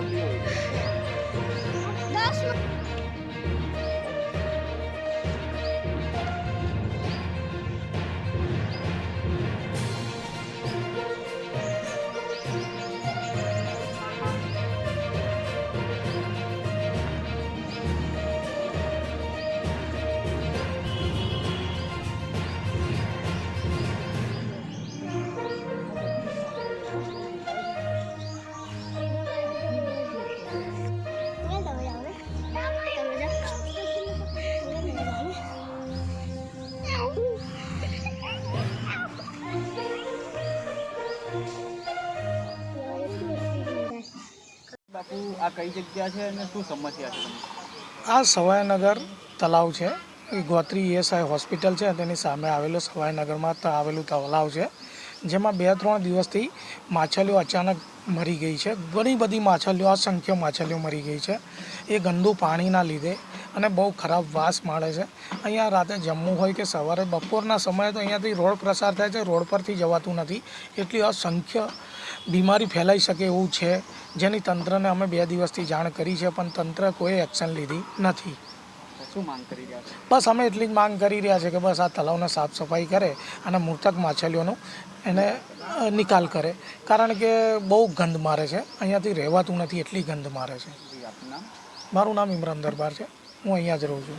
Valeu. આ કઈ જગ્યા છે અને શું સમસ્યા છે આ સવાયનગર તલાવ છે. ગોત્રી ઈએસઆઈ હોસ્પિટલ છે તેની સામે આવેલો સવાઈનગરમાં આવેલું તલાવ છે. જેમાં બે ત્રણ દિવસથી માછલીઓ અચાનક મરી ગઈ છે. ઘણી બધી માછલીઓ અસંખ્ય માછલીઓ મરી ગઈ છે. એ ગંદુ પાણીના લીધે અને બહુ ખરાબ વાસ માળે છે. અહીંયા રાતે જમવું હોય કે સવારે, બપોરના સમયે તો અહીંયાથી રોડ પ્રસાર થાય છે, રોડ પરથી જવાતું નથી. એટલી અસંખ્ય બીમારી ફેલાઈ શકે એવું છે. જેની તંત્રને અમે બે દિવસથી જાણ કરી છે, પણ તંત્ર કોઈ એક્શન લીધી નથી. શું માંગ કરી રહ્યા છે? બસ અમે એટલી જ માંગ કરી રહ્યા છે કે બસ આ તલાવને સાફ સફાઈ કરે અને મૃતક માછલીઓનો એને નિકાલ કરે. કારણ કે બહુ ગંધ મારે છે. અહીંયાથી રહેવાતું નથી એટલી ગંધ મારે છે. મારું નામ ઇમરાન દરબાર છે. હું અહીંયા જ રહું છું.